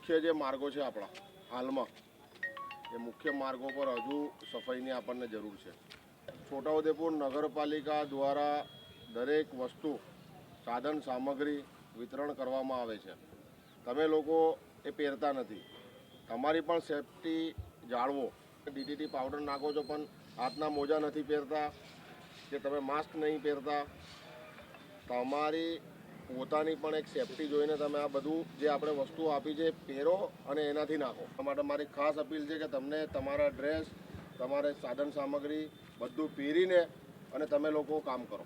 મુખ્ય જે માર્ગો છે આપણા, હાલમાં, એ મુખ્ય માર્ગો પર હજુ સફાઈની આપણને જરૂર છે. છોટાઉદેપુર નગરપાલિકા દ્વારા દરેક વસ્તુ, સાધન સામગ્રી વિતરણ કરવામાં આવે છે. તમે લોકો એ પહેરતા નથી. તમારી પણ સેફટી જાળવો. ડીટીટી પાવડર નાખો છો પણ હાથના મોજા નથી પહેરતા, કે તમે માસ્ક નહીં પહેરતા. તમારી પોતાની પણ એક સેફટી જોઈને તમે આ બધું જે આપણે વસ્તુઓ આપી છે પહેરો અને એનાથી નાખો. માટે મારી ખાસ અપીલ છે કે તમને તમારા ડ્રેસ તમારે સાધન સામગ્રી બધું પહેરીને અને તમે લોકો કામ કરો.